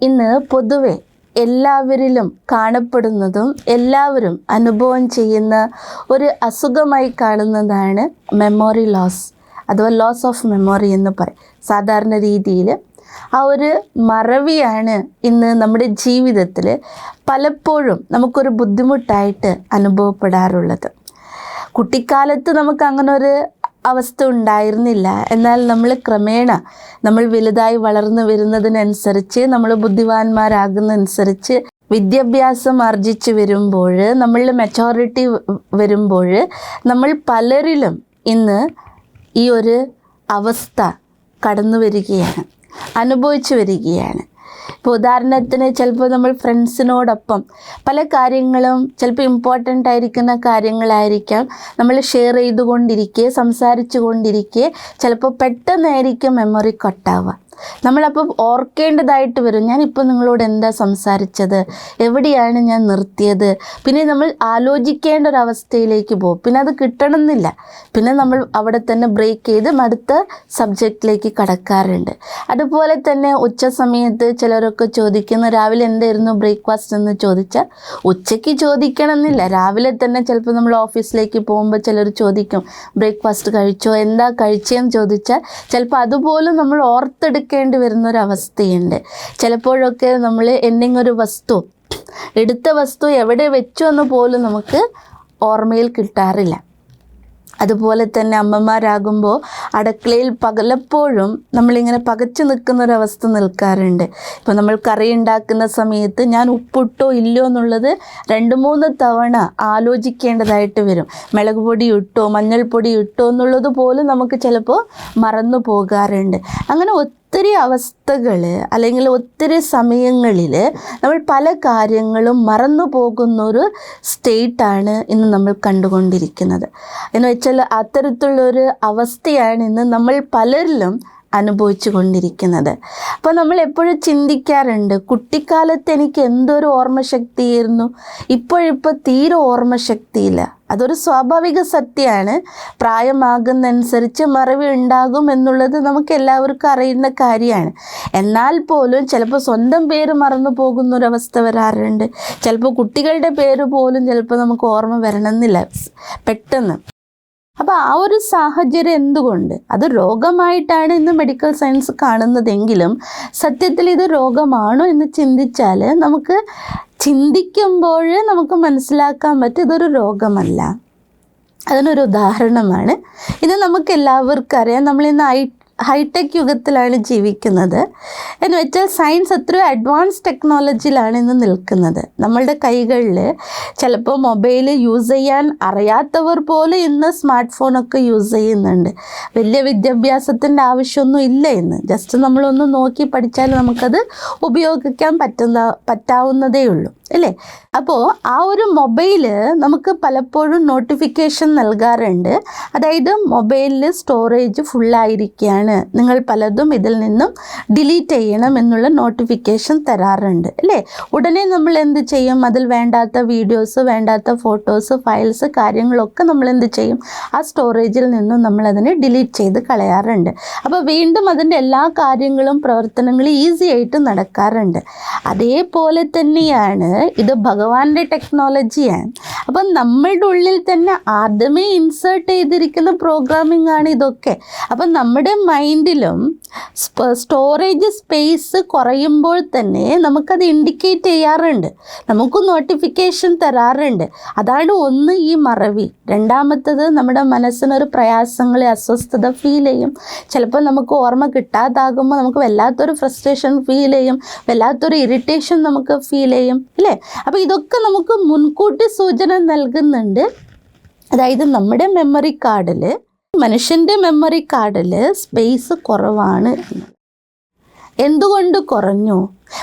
ഇന്ന് പൊതുവെ എല്ലാവരിലും കാണപ്പെടുന്നതും എല്ലാവരും അനുഭവം ചെയ്യുന്ന ഒരു അസുഖമായി കാണുന്നതാണ് മെമ്മോറി ലോസ് അഥവാ ലോസ് ഓഫ് മെമ്മോറി എന്ന് പറയും. സാധാരണ രീതിയിൽ ആ ഒരു മറവിയാണ് ഇന്ന് നമ്മുടെ ജീവിതത്തിൽ പലപ്പോഴും നമുക്കൊരു ബുദ്ധിമുട്ടായിട്ട് അനുഭവപ്പെടാറുള്ളത്. കുട്ടിക്കാലത്ത് നമുക്ക് അങ്ങനെ ഒരു അവസ്ഥ ഉണ്ടായിരുന്നില്ല. എന്നാൽ നമ്മൾ ക്രമേണ നമ്മൾ വലുതായി വളർന്നു വരുന്നതിനനുസരിച്ച് നമ്മൾ ബുദ്ധിവാന്മാരാകുന്നതനുസരിച്ച് വിദ്യാഭ്യാസം ആർജിച്ച് വരുമ്പോൾ നമ്മളുടെ മെച്ചോറിറ്റി വരുമ്പോൾ നമ്മൾ പലരിലും ഇന്ന് ഈ ഒരു അവസ്ഥ കടന്നു വരികയാണ് അനുഭവിച്ചു വരികയാണ്. ഇപ്പോൾ ഉദാഹരണത്തിന് ചിലപ്പോൾ നമ്മൾ ഫ്രണ്ട്സിനോടൊപ്പം പല കാര്യങ്ങളും ചിലപ്പോൾ ഇമ്പോർട്ടന്റ് ആയിരിക്കുന്ന കാര്യങ്ങളായിരിക്കാം നമ്മൾ ഷെയർ ചെയ്തുകൊണ്ടിരിക്കുക സംസാരിച്ചു കൊണ്ടിരിക്കുക ചിലപ്പോൾ പെട്ടെന്നായിരിക്കും മെമ്മറി കട്ടാവുക നമ്മളപ്പോൾ ഓർക്കേണ്ടതായിട്ട് വരും ഞാനിപ്പോൾ നിങ്ങളോട് എന്താ സംസാരിച്ചത്? എവിടെയാണ് ഞാൻ നിർത്തിയത്? പിന്നെ നമ്മൾ ആലോചിക്കേണ്ട ഒരു അവസ്ഥയിലേക്ക് പോകും. പിന്നെ അത് കിട്ടണമെന്നില്ല. പിന്നെ നമ്മൾ അവിടെ തന്നെ ബ്രേക്ക് ചെയ്ത് അടുത്ത സബ്ജക്റ്റിലേക്ക് കടക്കാറുണ്ട്. അതുപോലെ തന്നെ ഉച്ച സമയത്ത് ചിലരൊക്കെ ചോദിക്കുന്ന രാവിലെ എന്തായിരുന്നു ബ്രേക്ക്ഫാസ്റ്റ് എന്ന് ചോദിച്ചാൽ ഉച്ചയ്ക്ക് ചോദിക്കണമെന്നില്ല. രാവിലെ തന്നെ ചിലപ്പോൾ നമ്മൾ ഓഫീസിലേക്ക് പോകുമ്പോൾ ചിലർ ചോദിക്കും ബ്രേക്ക്ഫാസ്റ്റ് കഴിച്ചോ? എന്താ കഴിച്ചതെന്ന് ചോദിച്ചാൽ ചിലപ്പോൾ അതുപോലും നമ്മൾ ഓർത്തെടുക്കേണ്ടി വരുന്ന ഒരു അവസ്ഥയുണ്ട് ചിലപ്പോഴൊക്കെ നമ്മൾ എന്തെങ്കിലും ഒരു വസ്തു എടുത്ത വസ്തു എവിടെ വെച്ചു എന്ന് പോലും നമുക്ക് ഓർമ്മയിൽ കിട്ടാറില്ല. അതുപോലെ തന്നെ അമ്മമാരാകുമ്പോൾ അടുക്കളയിൽ പകലപ്പോഴും നമ്മളിങ്ങനെ പകച്ചു നിൽക്കുന്ന ഒരു അവസ്ഥ നിൽക്കാറുണ്ട്. ഇപ്പോൾ നമ്മൾ കറി ഉണ്ടാക്കുന്ന സമയത്ത് ഞാൻ ഉപ്പിട്ടോ ഇല്ലയോ എന്നുള്ളത് രണ്ട് മൂന്ന് തവണ ആലോചിക്കേണ്ടതായിട്ട് വരും. മുളക് പൊടി ഇട്ടോ മഞ്ഞൾപ്പൊടി ഇട്ടോ എന്നുള്ളത് പോലും നമുക്ക് ചിലപ്പോൾ മറന്നു പോകാറുണ്ട്. അങ്ങനെ ഒത്തിരി അവസ്ഥകൾ അല്ലെങ്കിൽ ഒത്തിരി സമയങ്ങളിൽ നമ്മൾ പല കാര്യങ്ങളും മറന്നു പോകുന്ന ഒരു സ്റ്റേറ്റാണ് ഇന്ന് നമ്മൾ കണ്ടുകൊണ്ടിരിക്കുന്നത്. എന്ന് വെച്ചാൽ അത്തരത്തിലുള്ളൊരു അവസ്ഥയാണ് ഇന്ന് നമ്മൾ പലരിലും അനുഭവിച്ചു കൊണ്ടിരിക്കുന്നത്. അപ്പോൾ നമ്മൾ എപ്പോഴും ചിന്തിക്കാറുണ്ട് കുട്ടിക്കാലത്ത് എനിക്ക് എന്തൊരു ഓർമ്മശക്തിയായിരുന്നു? ഇപ്പോഴിപ്പോൾ തീരെ ഓർമ്മശക്തിയില്ല. അതൊരു സ്വാഭാവിക സത്യമാണ്. പ്രായമാകുന്നതനുസരിച്ച് മറവി ഉണ്ടാകും എന്നുള്ളത് നമുക്ക് എല്ലാവർക്കും അറിയുന്ന കാര്യമാണ്. എന്നാൽ പോലും ചിലപ്പോൾ സ്വന്തം പേര് മറന്നു പോകുന്ന ഒരവസ്ഥ വരാറുണ്ട്. ചിലപ്പോൾ കുട്ടികളുടെ പേര് പോലും ചിലപ്പോൾ നമുക്ക് ഓർമ്മ വരണമെന്നില്ല. പെട്ടെന്ന്. അപ്പോൾ ആ ഒരു സാഹചര്യം എന്തുകൊണ്ട്? അത് രോഗമായിട്ടാണ് ഇന്ന് മെഡിക്കൽ സയൻസ് കാണുന്നതെങ്കിലും സത്യത്തിൽ ഇത് രോഗമാണോ എന്ന് ചിന്തിച്ചാൽ നമുക്ക് ചിന്തിക്കുമ്പോൾ നമുക്ക് മനസ്സിലാക്കാൻ പറ്റും ഇതൊരു രോഗമല്ല. അതിനൊരു ഉദാഹരണമാണ്. ഇത് നമുക്ക് എല്ലാവർക്കും അറിയാം. നമ്മളിന്ന് ഐ ഹൈടെക് യുഗത്തിലാണ് ജീവിക്കുന്നത്. എന്ന് വെച്ചാൽ സയൻസ് അത്രയും അഡ്വാൻസ് ടെക്നോളജിയിലാണ് ഇന്ന് നിൽക്കുന്നത്. നമ്മളുടെ കൈകളിൽ ചിലപ്പോൾ മൊബൈൽ യൂസ് ചെയ്യാൻ അറിയാത്തവർ പോലും ഇന്ന് സ്മാർട്ട് ഫോണൊക്കെ യൂസ് ചെയ്യുന്നുണ്ട്. വലിയ വിദ്യാഭ്യാസത്തിന്റെ ആവശ്യമൊന്നും ഇല്ല ഇന്ന്. ജസ്റ്റ് നമ്മളൊന്ന് നോക്കി പഠിച്ചാൽ നമുക്കത് ഉപയോഗിക്കാൻ പറ്റുന്ന പറ്റാവുന്നതേ ഉള്ളൂ. അല്ലേ? അപ്പോൾ ആ ഒരു മൊബൈൽ നമുക്ക് പലപ്പോഴും നോട്ടിഫിക്കേഷൻ നൽകാറുണ്ട്. അതായത് മൊബൈലിൽ സ്റ്റോറേജ് ഫുള്ളായിരിക്കുകയാണ് നിങ്ങൾ പലതും ഇതിൽ നിന്നും ഡിലീറ്റ് ചെയ്യണം എന്നുള്ള നോട്ടിഫിക്കേഷൻ തരാറുണ്ട്. അല്ലേ? ഉടനെ നമ്മൾ എന്ത് ചെയ്യും? അതിൽ വേണ്ടാത്ത വീഡിയോസ് വേണ്ടാത്ത ഫോട്ടോസ് ഫയൽസ് കാര്യങ്ങളൊക്കെ നമ്മൾ എന്ത് ചെയ്യും? ആ സ്റ്റോറേജിൽ നിന്നും നമ്മൾ അതിനെ ഡിലീറ്റ് ചെയ്ത് കളയാറുണ്ട്. അപ്പോൾ വീണ്ടും അതിന്റെ എല്ലാ കാര്യങ്ങളും പ്രവർത്തനങ്ങളും ഈസി ആയിട്ട് നടക്കാറുണ്ട്. അതേപോലെ തന്നെയാണ് ഇത് ഭഗവാന്റെ ടെക്നോളജിയാണ് അപ്പം നമ്മളുടെ ഉള്ളിൽ തന്നെ ആദ്യമേ ഇൻസേർട്ട് ചെയ്തിരിക്കുന്ന പ്രോഗ്രാമിംഗ് ആണ് ഇതൊക്കെ. അപ്പം നമ്മുടെ മൈൻഡിലും സ്റ്റോറേജ് സ്പേസ് കുറയുമ്പോൾ തന്നെ നമുക്കത് ഇൻഡിക്കേറ്റ് ചെയ്യാറുണ്ട്. നമുക്ക് നോട്ടിഫിക്കേഷൻ തരാറുണ്ട്. അതാണ് ഒന്ന് ഈ മറവി. രണ്ടാമത്തത് നമ്മുടെ മനസ്സിനൊരു പ്രയാസങ്ങൾ അസ്വസ്ഥത ഫീൽ ചെയ്യും. ചിലപ്പോൾ നമുക്ക് ഓർമ്മ കിട്ടാതാകുമ്പോൾ നമുക്ക് വല്ലാത്തൊരു ഫ്രസ്ട്രേഷൻ ഫീൽ ചെയ്യും. വല്ലാത്തൊരു ഇറിറ്റേഷൻ നമുക്ക് ഫീൽ ചെയ്യും. അല്ലേ? അപ്പോൾ ഇതൊക്കെ നമുക്ക് മുൻകൂട്ടി സൂചന നൽകുന്നുണ്ട്. അതായത് നമ്മുടെ മെമ്മറി കാർഡിൽ മനുഷ്യന്റെ മെമ്മറി കാർഡിൽ സ്പേസ് കുറവാണ്. എന്തുകൊണ്ട് കുറഞ്ഞു?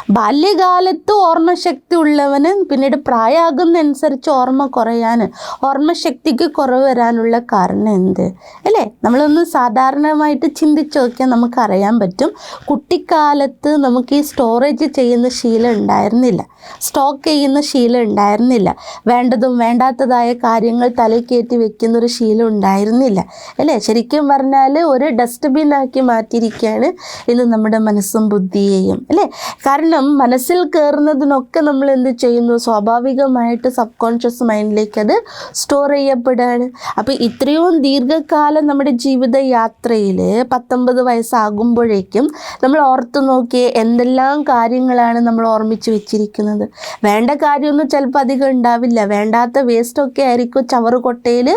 ബാല്യകാലത്ത് ഓർമ്മശക്തി ഉള്ളവന് പിന്നീട് പ്രായമാകുന്നതനുസരിച്ച് ഓർമ്മ കുറയാൻ ഓർമ്മശക്തിക്ക് കുറവ് വരാനുള്ള കാരണം എന്ത്? അല്ലേ? നമ്മളൊന്ന് സാധാരണമായിട്ട് ചിന്തിച്ച് നോക്കിയാൽ നമുക്കറിയാൻ പറ്റും. കുട്ടിക്കാലത്ത് നമുക്ക് ഈ സ്റ്റോറേജ് ചെയ്യുന്ന ശീലം ഉണ്ടായിരുന്നില്ല. സ്റ്റോക്ക് ചെയ്യുന്ന ശീലം ഉണ്ടായിരുന്നില്ല. വേണ്ടതും വേണ്ടാത്തതായ കാര്യങ്ങൾ തലക്കയറ്റി വെക്കുന്ന ഒരു ശീലം ഉണ്ടായിരുന്നില്ല. അല്ലേ? ശരിക്കും പറഞ്ഞാൽ ഒരു ഡസ്റ്റ്ബിൻ ആക്കി മാറ്റിയിരിക്കുകയാണ് ഇന്ന് നമ്മുടെ മനസ്സും ബുദ്ധിയെയും. അല്ലേ? കാരണം മനസ്സിൽ കയറുന്നതിനൊക്കെ നമ്മൾ എന്ത് ചെയ്യുന്നു? സ്വാഭാവികമായിട്ട് സബ് കോൺഷ്യസ് മൈൻഡിലേക്ക് അത് സ്റ്റോർ ചെയ്യപ്പെടുകയാണ്. അപ്പോൾ ഇത്രയും ദീർഘകാലം നമ്മുടെ ജീവിത യാത്രയിൽ പത്തൊമ്പത് വയസ്സാകുമ്പോഴേക്കും നമ്മൾ ഓർത്ത് നോക്കിയ എന്തെല്ലാം കാര്യങ്ങളാണ് നമ്മൾ ഓർമ്മിച്ച് വെച്ചിരിക്കുന്നത്. വേണ്ട കാര്യമൊന്നും ചിലപ്പോൾ അധികം ഉണ്ടാവില്ല. വേണ്ടാത്ത വേസ്റ്റൊക്കെ ആയിരിക്കും ചവറുകൊട്ടയിൽ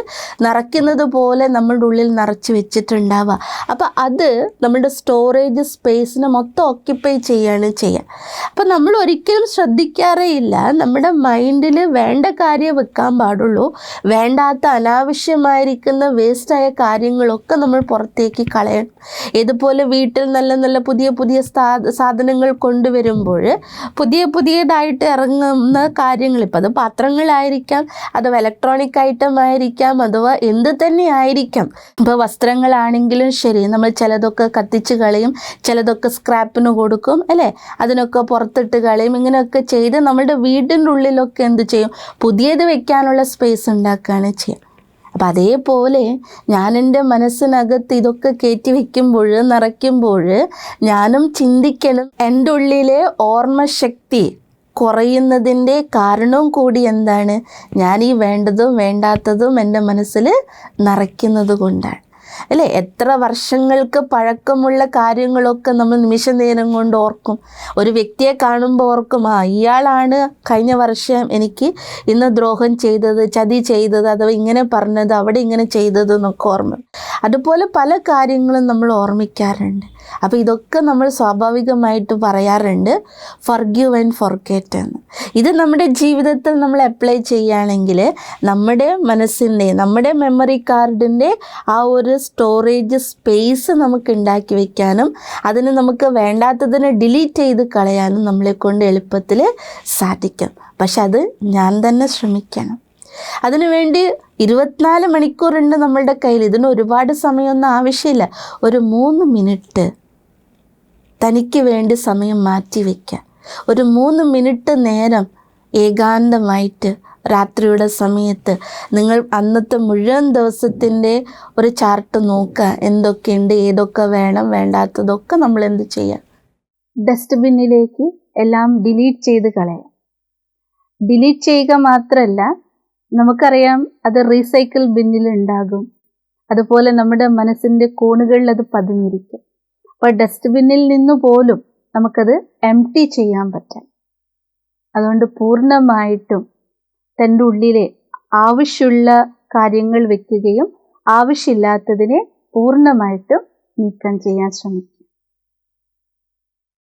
നിറയ്ക്കുന്നത് പോലെ നമ്മളുടെ ഉള്ളിൽ നിറച്ച് വെച്ചിട്ടുണ്ടാവുക. അപ്പോൾ അത് നമ്മുടെ സ്റ്റോറേജ് സ്പേസിനെ മൊത്തം ഓക്യുപ്പൈ ചെയ്യുകയാണ് ചെയ്യുക അപ്പം നമ്മൾ ഒരിക്കലും ശ്രദ്ധിക്കാറേ ഇല്ല. നമ്മുടെ മൈൻഡിൽ വേണ്ട കാര്യം വെക്കാൻ പാടുള്ളൂ. വേണ്ടാത്ത അനാവശ്യമായിരിക്കുന്ന വേസ്റ്റായ കാര്യങ്ങളൊക്കെ നമ്മൾ പുറത്തേക്ക് കളയണം. ഇതുപോലെ വീട്ടിൽ നല്ല നല്ല പുതിയ പുതിയ സാധനങ്ങൾ കൊണ്ടുവരുമ്പോൾ പുതിയ പുതിയതായിട്ട് ഇറങ്ങുന്ന കാര്യങ്ങൾ ഇപ്പം അത് പാത്രങ്ങളായിരിക്കാം അഥവാ ഇലക്ട്രോണിക് ഐറ്റം ആയിരിക്കാം അഥവാ എന്ത് തന്നെ ആയിരിക്കാം. ഇപ്പോൾ വസ്ത്രങ്ങളാണെങ്കിലും ശരി നമ്മൾ ചിലതൊക്കെ കത്തിച്ച് കളയും ചിലതൊക്കെ സ്ക്രാപ്പിന് കൊടുക്കും അല്ലേ? അതിനൊക്കെ പുറത്തിട്ട് കളയും ഇങ്ങനെയൊക്കെ ചെയ്ത് നമ്മളുടെ വീടിന്റെ ഉള്ളിലൊക്കെ എന്ത് ചെയ്യും? പുതിയത് വെക്കാനുള്ള സ്പേസ് ഉണ്ടാക്കുകയാണ് ചെയ്യുക അപ്പം അതേപോലെ ഞാൻ എന്റെ മനസ്സിനകത്ത് ഇതൊക്കെ കയറ്റി വയ്ക്കുമ്പോൾ നിറയ്ക്കുമ്പോൾ ഞാനും ചിന്തിക്കണം. എന്റെ ഉള്ളിലെ ഓർമ്മശക്തി കുറയുന്നതിന്റെ കാരണവും കൂടി എന്താണ്? ഞാൻ ഈ വേണ്ടതും വേണ്ടാത്തതും എന്റെ മനസ്സിൽ നിറയ്ക്കുന്നത് കൊണ്ടാണ്. അല്ലേ? എത്ര വർഷങ്ങൾക്ക് പഴക്കമുള്ള കാര്യങ്ങളൊക്കെ നമ്മൾ നിമിഷ നേരം കൊണ്ട് ഓർക്കും. ഒരു വ്യക്തിയെ കാണുമ്പോൾ ഓർക്കും ആ ഇയാളാണ് കഴിഞ്ഞ വർഷം എനിക്ക് ഇന്ന് ദ്രോഹം ചെയ്തത് ചതി ചെയ്തത് അഥവാ ഇങ്ങനെ പറഞ്ഞത് അവിടെ ഇങ്ങനെ ചെയ്തത് എന്നൊക്കെ ഓർമ്മ. അതുപോലെ പല കാര്യങ്ങളും നമ്മൾ ഓർമ്മിക്കാറുണ്ട്. അപ്പോൾ ഇതൊക്കെ നമ്മൾ സ്വാഭാവികമായിട്ട് പറയാറുണ്ട്. ഫർഗ്യൂ ആൻഡ് ഫൊർഗെറ്റ് എന്ന്. ഇത് നമ്മുടെ ജീവിതത്തിൽ നമ്മൾ അപ്ലൈ ചെയ്യുകയാണെങ്കിൽ നമ്മുടെ മനസ്സിന്റെ നമ്മുടെ മെമ്മറി കാർഡിന്റെ ആ ഒരു സ്റ്റോറേജ് സ്പേസ് നമുക്ക് ഉണ്ടാക്കി വയ്ക്കാനും അതിന് നമുക്ക് വേണ്ടാത്തതിനെ ഡിലീറ്റ് ചെയ്ത് കളയാനും നമ്മളെ കൊണ്ട് എളുപ്പത്തിൽ സാധിക്കും. പക്ഷെ അത് ഞാൻ തന്നെ ശ്രമിക്കണം. അതിനുവേണ്ടി ഇരുപത്തിനാല് മണിക്കൂറുണ്ട് നമ്മളുടെ കയ്യിൽ. ഇതിന് ഒരുപാട് സമയമൊന്നും ആവശ്യമില്ല. ഒരു മൂന്ന് മിനിറ്റ് തനിക്ക് വേണ്ടി സമയം മാറ്റി വയ്ക്കുക ഒരു മൂന്ന് മിനിറ്റ് നേരം ഏകാന്തമായിട്ട് രാത്രിയുടെ സമയത്ത് നിങ്ങൾ അന്നത്തെ മുഴുവൻ ദിവസത്തിന്റെ ഒരു ചാർട്ട് നോക്കുക. എന്തൊക്കെയുണ്ട് ഏതൊക്കെ വേണം വേണ്ടാത്തതൊക്കെ നമ്മൾ എന്ത് ചെയ്യാം? ഡസ്റ്റ്ബിന്നിലേക്ക് എല്ലാം ഡിലീറ്റ് ചെയ്ത് കളയാം. ഡിലീറ്റ് ചെയ്യുക മാത്രമല്ല നമുക്കറിയാം അത് റീസൈക്കിൾ ബിന്നിൽ ഉണ്ടാകും. അതുപോലെ നമ്മുടെ മനസ്സിന്റെ കോണുകളിൽ അത് പതിഞ്ഞിരിക്കും. അപ്പോൾ ഡസ്റ്റ്ബിന്നിൽ നിന്ന് പോലും നമുക്കത് എം ടി ചെയ്യാൻ പറ്റാം. അതുകൊണ്ട് പൂർണമായിട്ടും തന്റെ ഉള്ളിലെ ആവശ്യമുള്ള കാര്യങ്ങൾ വെക്കുകയും ആവശ്യമില്ലാത്തതിനെ പൂർണമായിട്ടും നീക്കം ചെയ്യാൻ ശ്രമിക്കും